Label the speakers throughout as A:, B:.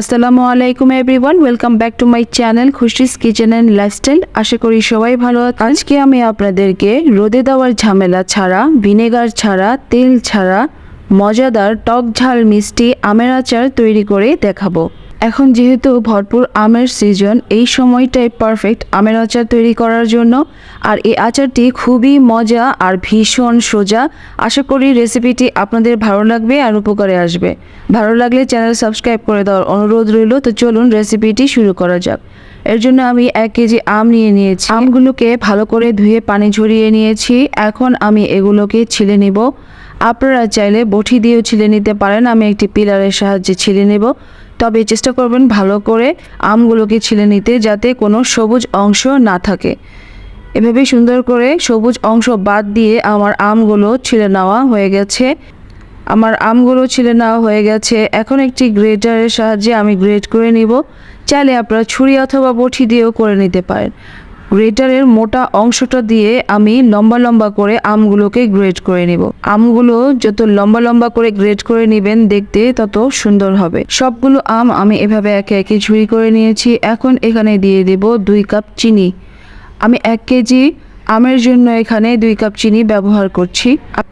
A: আসসালামু আলাইকুম everyone, welcome back to my channel Khushi's kitchen and lifestyle আশা করি সবাই ভালো। আজকে আমি আপনাদেরকে রোদে দেওয়ার ঝামেলা ছাড়া, ভিনেগার ছাড়া, তেল ছাড়া, মজাদার টক ঝাল মিষ্টি আমের আচার তৈরি করে দেখাবো এখন যেহেতু ভরপুর আমের সিজন এই সময়টাই পারফেক্ট আমের আচার তৈরি করার জন্য। আর এই আচারটি খুবই মজা আর ভীষণ সোজা। আশা করি রেসিপিটি আপনাদের ভালো লাগবে আর উপকারে আসবে। ভালো লাগলে চ্যানেল সাবস্ক্রাইব করে দেওয়ার অনুরোধ রইল। তো চলুন রেসিপিটি শুরু করা যাক। এর জন্য আমি এক কেজি আম নিয়ে নিয়েছি। আমগুলোকে ভালো করে ধুয়ে পানি ঝরিয়ে নিয়েছি। এখন আমি এগুলোকে ছিলে নিব। আপনারা চাইলে বটি দিয়েও ছিলে নিতে পারেন। আমি একটি পিলারের সাহায্যে ছিলে নেব। তবে চেষ্টা করবেন ভালো করে আমগুলোকে ছিলে নিতে যাতে কোনো সবুজ অংশ না থাকে। এভাবে সুন্দর করে সবুজ অংশ বাদ দিয়ে আমার আমগুলো ছিলে নেওয়া হয়ে গেছে। আমার আমগুলো ছিলে নেওয়া হয়ে গেছে। এখন একটি গ্রেটারের সাহায্যে আমি গ্রেট করে নিব। চাইলে আপনারা ছুরি অথবা বটি দিয়েও করে নিতে পারেন। গ্রেটারের মোটা অংশটা দিয়ে আমি লম্বা লম্বা করে আমগুলোকে গ্রেট করে নিব। আমগুলো যত লম্বা লম্বা করে গ্রেট করে নেবেন দেখতে তত সুন্দর হবে। সবগুলো আম আমি এভাবে একে একে ঝুড়ি করে নিয়েছি। এখন এখানে দিয়ে দেব দুই কাপ চিনি। আমি এক কেজি আমের জন্য এখানে দুই কাপ চিনি ব্যবহার করছি।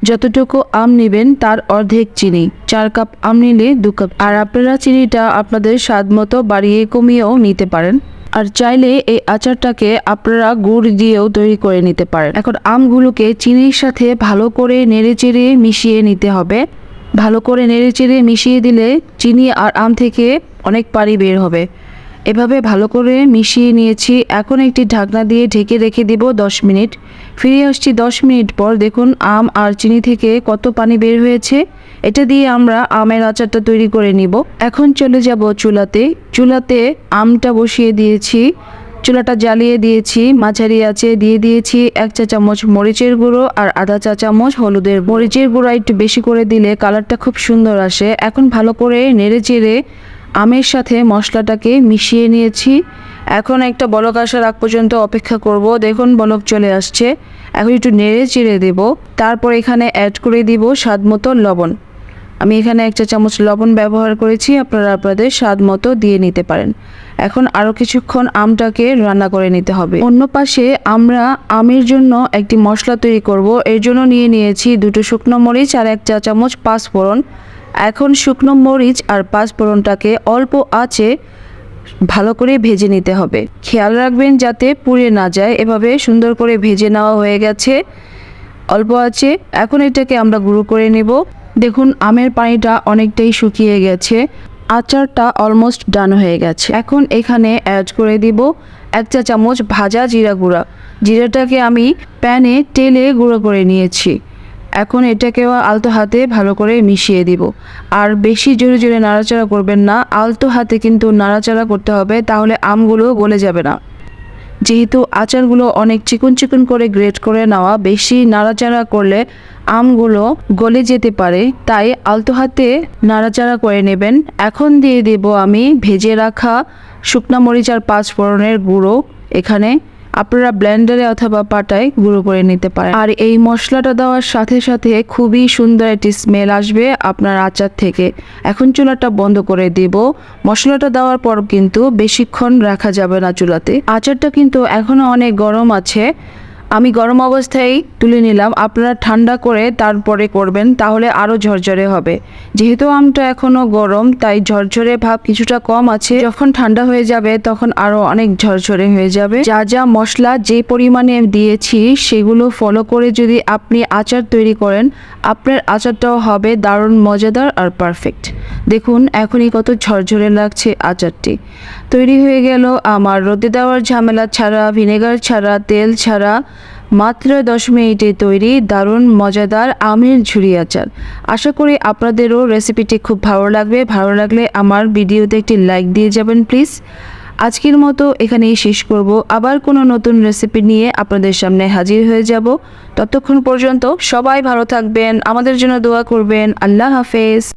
A: যতটুকু আম নেবেন তার অর্ধেক চিনি। চার কাপ আম নিলে দু কাপ। আর আপনারা চিনিটা আপনাদের স্বাদ মতো বাড়িয়ে কমিয়েও নিতে পারেন। আর চাইলে এই আচারটাকে আপনারা গুড় দিয়েও তৈরি করে নিতে পারেন। এখন আমগুলোকে চিনির সাথে ভালো করে নেড়েচেড়ে মিশিয়ে নিতে হবে। ভালো করে নেড়েচেড়ে মিশিয়ে দিলে চিনি আর আম থেকে অনেক পানি বের হবে। এভাবে ভালো করে মিশিয়ে নিয়েছি। এখন একটি ঢাকনা দিয়ে ঢেকে রেখে দিব দশ মিনিট। ফিরে আসছি দশ মিনিট পর। দেখুন আম আর চিনি থেকে কত পানি বের হয়েছে। এটা দিয়ে আমরা আমের আচারটা তৈরি করে নিব। এখন চলে যাব চুলাতে। চুলাতে আমটা বসিয়ে দিয়েছি। চুলাটা জ্বালিয়ে দিয়েছি, মাঝারি আছে দিয়ে দিয়েছি এক চা চামচ মরিচের গুঁড়ো আর আধা চা চামচ হলুদের মরিচের গুঁড়ো একটু বেশি করে দিলে কালারটা খুব সুন্দর আসে। এখন ভালো করে নেড়ে চেড়ে আমের সাথে মশলাটাকে মিশিয়ে নিয়েছি। এখন একটা বলক আসার আগ পর্যন্ত অপেক্ষা করব। দেখুন বলক চলে আসছে। এখন একটু নেড়ে চেড়ে দেব। তারপর এখানে অ্যাড করে দিব স্বাদ মতো লবণ। আমি এখানে এক চা চামচ লবণ ব্যবহার করেছি, আপনারা আপনাদের স্বাদ মতো দিয়ে নিতে পারেন। এখন আরও কিছুক্ষণ আমটাকে রান্না করে নিতে হবে। অন্য পাশে আমরা আমের জন্য একটি মশলা তৈরি করব। এর জন্য নিয়ে নিয়েছি দুটো শুকনো মরিচ আর এক চা চামচ পাঁচফোড়ন। এখন শুকনো মরিচ আর পাঁচফোড়নটাকে অল্প আঁচে ভালো করে ভেজে নিতে হবে। খেয়াল রাখবেন যাতে পুড়ে না যায়। এভাবে সুন্দর করে ভেজে নেওয়া হয়ে গেছে। অল্প আছে এখন এটাকে আমরা গুঁড়ো করে নেব। দেখুন, আমের পানিটা অনেকটাই শুকিয়ে গেছে। আচারটা অলমোস্ট ডান হয়ে গেছে। এখন এখানে অ্যাড করে দিব এক চা চামচ ভাজা জিরা গুঁড়া। জিরাটাকে আমি প্যানে তেলে গুঁড়ো করে নিয়েছি। এখন এটাকেও আলতো হাতে ভালো করে মিশিয়ে দিব। আর বেশি জোরে জোরে নাড়াচাড়া করবেন না। আলতো হাতে কিন্তু নাড়াচাড়া করতে হবে, তাহলে আমগুলো গলে যাবে না। যেহেতু আচারগুলো অনেক চিকন চিকন করে গ্রেট করে নেওয়া, বেশি নাড়াচাড়া করলে আমগুলো গলে যেতে পারে, তাই আলতো হাতে নাড়াচাড়া করে নেবেন। এখন দিয়ে দেব আমি ভেজে রাখা শুকনা মরিচ আর পাঁচ ফোড়নের গুঁড়ো। এখানে আপনারা ব্লেন্ডারে অথবা পাটায় গুঁড়ো করে নিতে পারেন। আর এই মশলাটা দেওয়ার সাথে সাথে খুবই সুন্দর একটি স্মেল আসবে আপনার আচার থেকে। এখন চুলাটা বন্ধ করে দেব। মশলাটা দেওয়ার পর কিন্তু বেশিক্ষণ রাখা যাবে না চুলাতে। আচারটা কিন্তু এখনও অনেক গরম আছে। আমি গরম অবস্থায় তুলে নিলাম, আপনারা ঠান্ডা করে তারপরে করবেন, তাহলে আরও ঝরঝরে হবে। যেহেতু আমটা এখনও গরম, তাই ঝরঝরে ভাব কিছুটা কম আছে। যখন ঠান্ডা হয়ে যাবে, তখন আরও অনেক ঝরঝরে হয়ে যাবে। যা যা মশলা যে পরিমাণে দিয়েছি, সেগুলো ফলো করে যদি আপনি আচার তৈরি করেন, আপনার আচারটাও হবে দারুণ, মজাদার আর পারফেক্ট দেখুন, এখনই কত ঝরঝরে লাগছে আচারটি। তৈরি হয়ে গেল আমার রোদে দেওয়ার ঝামেলা ছাড়া, ভিনেগার ছাড়া, তেল ছাড়া। মাত্র দশ মিনিটে তৈরি দারুণ, মজাদার আমের ঝুরি আচার। আশা করি আপনাদেরও রেসিপিটি খুব ভালো লাগবে। ভালো লাগলে আমার ভিডিওতে একটি লাইক দিয়ে যাবেন প্লিজ আজকের মতো এখানেই শেষ করব। আবার কোনো নতুন রেসিপি নিয়ে আপনাদের সামনে হাজির হয়ে যাব। ততক্ষণ পর্যন্ত সবাই ভালো থাকবেন, আমাদের জন্য দোয়া করবেন। আল্লাহ হাফেজ।